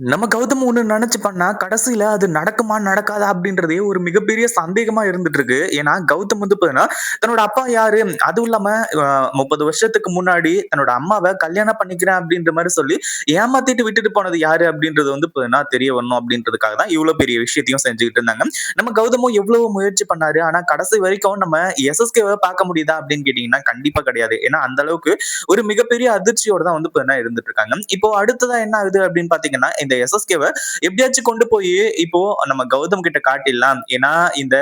நம்ம கௌதம் ஒண்ணு நினைச்சு பண்ணா, கடைசியில அது நடக்குமா? நடக்காதா? அப்படின்றதே ஒரு மிகப்பெரிய சந்தேகமா இருந்துட்டு இருக்கு. ஏன்னா, கௌதம் வந்து பாத்தீங்கன்னா, தன்னோட அப்பா யாரு? அதுவும் இல்லாம முப்பது வருஷத்துக்கு முன்னாடி தன்னோட அம்மாவை கல்யாணம் பண்ணிக்கிறேன் அப்படின்ற மாதிரி சொல்லி, ஏமாத்திட்டு விட்டுட்டு போனது யாரு? அப்படின்றது வந்து பாத்தீங்கன்னா தெரிய வரணும் அப்படின்றதுக்காக தான் இவ்வளவு பெரிய விஷயத்தையும் செஞ்சுக்கிட்டு இருந்தாங்க. நம்ம கௌதமும் எவ்வளவு முயற்சி பண்ணாரு. ஆனா, கடைசி வரைக்கும் நம்ம எஸ்எஸ்கேவை பார்க்க முடியுதா? அப்படின்னு கேட்டீங்கன்னா, கண்டிப்பா கிடையாது. ஏன்னா, அந்த அளவுக்கு ஒரு மிகப்பெரிய அதிர்ச்சியோட தான் வந்து பாத்தீங்கன்னா இருந்துட்டு இருக்காங்க. இப்போ அடுத்ததா என்ன ஆகுது அப்படின்னு பாத்தீங்கன்னா, இந்த எஸ்எஸ்கேவை எப்படியாச்சும் கொண்டு போய் இப்போ நம்ம கௌதம் கிட்ட காட்டிடலாம். ஏன்னா இந்த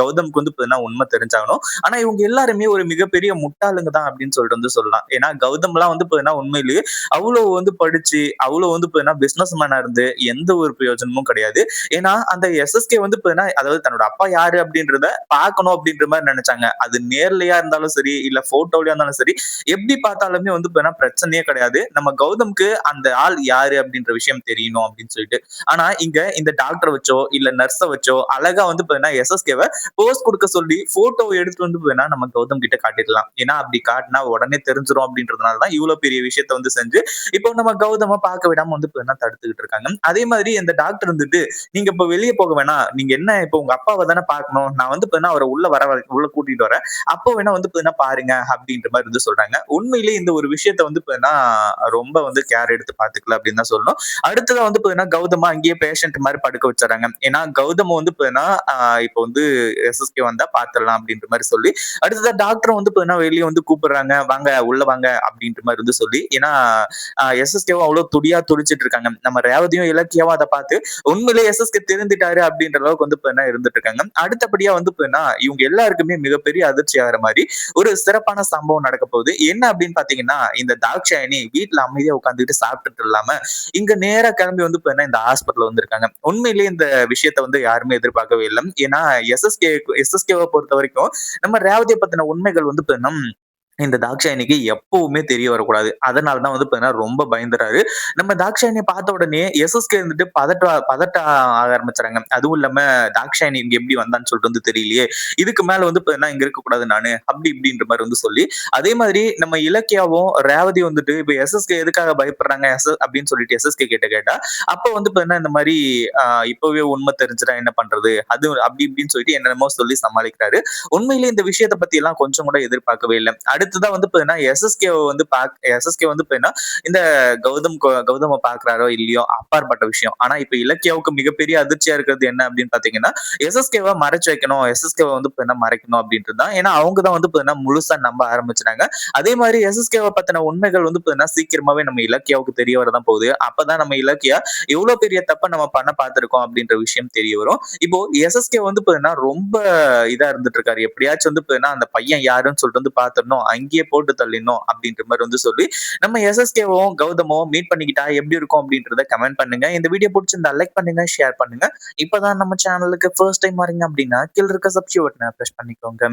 கௌதம்க்கு வந்து உண்மை தெரிஞ்சாகணும். ஆனா இவங்க எல்லாருமே ஒரு மிகப்பெரிய முட்டாளுங்க தான் அப்படின்னு சொல்லிட்டு வந்து சொல்லலாம். ஏன்னா கௌதம்லாம் வந்து பார்த்தீங்கன்னா உண்மையிலேயே அவ்வளோ வந்து படிச்சு, அவ்வளோ வந்து பார்த்தீங்கன்னா பிசினஸ் மேனா இருந்து எந்த ஒரு பிரயோஜனமும் கிடையாது. ஏன்னா அந்த எஸ்எஸ்கே வந்து பார்த்தீங்கன்னா அதாவது தன்னோட அப்பா யாரு அப்படின்றத பார்க்கணும் அப்படின்ற மாதிரி நினைச்சாங்க அது நேர்லையா இருந்தாலும் சரி, இல்ல போட்டோலயா இருந்தாலும் சரி, எப்படி பார்த்தாலுமே வந்து பார்த்தீங்கன்னா பிரச்சனையே கிடையாது. நம்ம கௌதம்க்கு அந்த ஆள் யாரு அப்படின்ற விஷயம் தெரியணும் அப்படின்னு சொல்லிட்டு. ஆனா இங்க இந்த டாக்டர் வச்சோ, இல்ல நர்ஸ வச்சோ அழகா வந்து பாத்தீங்கன்னா எஸ்எஸ்கேவை போஸ் கொடுக்க சொல்லி போட்டோ எடுத்து வந்து பாத்தீங்கன்னா நம்ம கௌதம் கிட்ட காட்டிடலாம். ஏன்னா அப்படி காட்டினா உடனே தெரிஞ்சிடும் அப்படின்றதுனால தான் பெரிய விஷயத்த வந்து செஞ்சு, இப்போ நம்ம கௌதம பார்க்க விடாம வந்து பார்த்தீங்கன்னா தடுத்துக்கிட்டு இருக்காங்க. அதே மாதிரி இந்த டாக்டர் இருந்துட்டு, "நீங்க இப்ப வெளியே போக வேணாம். நீங்க என்ன இப்போ உங்க அப்பாவ தானே பார்க்கணும். நான் வந்து பார்த்தீங்கன்னா அவரை உள்ள வர உள்ள கூட்டிட்டு வரேன். அப்போ வேணா வந்து பாத்தீங்கன்னா பாருங்க" அப்படின்ற மாதிரி வந்து சொல்றாங்க. உண்மையிலேயே இந்த ஒரு விஷயத்த வந்து பாத்தீங்கன்னா ரொம்ப வந்து கேர் எடுத்து பாத்துக்கல அப்படின்னு தான் சொல்லணும். அடுத்ததான் வந்து பார்த்தீங்கன்னா, கௌதமா அங்கேயே பேஷண்ட் மாதிரி படுக்க வச்சுர்றாங்க. ஏன்னா, கௌதம் வந்து பாத்தீங்கன்னா அ இப்போ வந்து எஸ்எஸ்கே வந்தா பார்த்துடலாம் அப்படின்ற மாதிரி சொல்லி, அடுத்ததான் டாக்டரும் வந்து பார்த்தீங்கன்னா, வெளியே வந்து கூப்பிடுறாங்க. "வாங்க, உள்ள வாங்க" அப்படின்ற மாதிரி வந்து சொல்லி, ஏன்னா எஸ்எஸ்கேவும் அவ்வளோ துடியா துடிச்சிட்டு இருக்காங்க. நம்ம ரேவதியும், இலக்கியாவும் அதை பார்த்து, உண்மையிலே எஸ்எஸ்கே திருந்திட்டாரு அப்படின்ற அளவுக்கு வந்து பாத்தீங்கன்னா இருந்துட்டு இருக்காங்க. அடுத்தபடியா வந்து பாத்தீங்கன்னா இவங்க எல்லாருக்குமே மிகப்பெரிய அதிர்ச்சி ஆகிற மாதிரி ஒரு சிறப்பான சம்பவம் நடக்க போகுது. என்ன அப்படின்னு பார்த்தீங்கன்னா, இந்த தாக்ஷாயணி வீட்டுல அமைதியா உட்காந்துட்டு சாப்பிட்டுட்டு இல்லாம, இங்க நேரா கிளம்பி வந்து பார்த்தீங்கன்னா இந்த ஹாஸ்பிட்டல் வந்திருக்காங்க. உண்மையிலேயே இந்த விஷயத்த வந்து யாருமே எதிர்பார்க்கவே இல்லை ஏன்னா எஸ்எஸ்கே பொறுத்த வரைக்கும் நம்ம ரேவதியை பத்தின உண்மைகள் வந்து பார்த்தீங்கன்னா இந்த தாக்ஷாயணிக்கு எப்பவுமே தெரிய வரக்கூடாது. அதனால தான் வந்து பார்த்தீங்கன்னா ரொம்ப பயந்துறாரு. நம்ம தாக்ஷாயணிய பார்த்த உடனே எஸ்எஸ்கே இருந்துட்டு பதட்ட பதட்ட ஆக ஆரம்பிச்சுறாங்க. அதுவும் இல்லாம தாக்ஷாயணி இங்க எப்படி வந்தான்னு சொல்லிட்டு வந்து தெரியலையே. இதுக்கு மேல வந்து பார்த்தீங்கன்னா இங்க இருக்கக்கூடாது நானு. அப்படி இப்படின்ற மாதிரி வந்து சொல்லி, அதே மாதிரி நம்ம இலக்கியாவும், ரேவதி வந்துட்டு இப்ப எஸ்எஸ்கே எதுக்காக பயப்படுறாங்க எஸ் அப்படின்னு சொல்லிட்டு எஸ்எஸ்கே கிட்ட கேட்டா, அப்ப வந்து பார்த்தீங்கன்னா இந்த மாதிரி இப்பவே உண்மை தெரிஞ்சுட்டா என்ன பண்றது? அது அப்படி இப்படின்னு சொல்லிட்டு என்னென்னமோ சொல்லி சமாளிக்கிறாரு. உண்மையிலேயே இந்த விஷயத்தை பத்தி எல்லாம் கொஞ்சம் கூட எதிர்பார்க்கவே இல்லை அடுத்ததா வந்து பார்த்தீங்கன்னா, எஸ்எஸ்கே வந்து பாக் எஸ்எஸ்கே வந்து பார்த்தீங்கன்னா, இந்த கௌதம் கௌதம பாக்குறாரோ இல்லையோ அப்பாற்பட்ட விஷயம். ஆனா இப்ப இலக்கியாவுக்கு மிகப்பெரிய அதிர்ச்சியா இருக்கிறது என்ன அப்படின்னு பார்த்தீங்கன்னா, எஸ்எஸ்கேவை மறைச்சு வைக்கணும். எஸ்எஸ்கேவை வந்து பார்த்தீங்கன்னா மறைக்கணும் அப்படின்றது தான். ஏன்னா அவங்க தான் வந்து பார்த்தீங்கன்னா முழுசா நம்ப ஆரம்பிச்சிட்டாங்க அதே மாதிரி எஸ்எஸ்கேவை பத்தின உண்மைகள் வந்து பார்த்தீங்கன்னா சீக்கிரமாவே நம்ம இலக்கியாவுக்கு தெரிய வரதான் போகுது. அப்பதான் நம்ம இலக்கியா எவ்வளவு பெரிய தப்ப நம்ம பண்ண பார்த்திருக்கோம் அப்படின்ற விஷயம் தெரிய வரும். இப்போ எஸ்எஸ்கே வந்து பார்த்தீங்கன்னா ரொம்ப இதா இருந்துட்டு இருக்காரு. எப்படியாச்சும் வந்து பார்த்தீங்கன்னா அந்த பையன் யாருன்னு சொல்லிட்டு வந்து பாத்திரணும் அங்கேயே போட்டு தள்ளிடணும் அப்படின்ற மாதிரி வந்து சொல்லி, நம்ம எஸ்எஸ்கேவும், கௌதமும் மீட் பண்ணிக்கிட்டா எப்படி இருக்கும் அப்படின்றத கமெண்ட் பண்ணுங்க. இந்த வீடியோ பிடிச்சிருந்தா லைக் பண்ணுங்க, ஷேர் பண்ணுங்க. இப்பதான் நம்ம சேனலுக்கு ஃபர்ஸ்ட் டைம் வரீங்க அப்படின்னா, கீழ இருக்க சப்ஸ்கிரைப் பட்டனை ப்ரெஸ் பண்ணிக்கோங்க.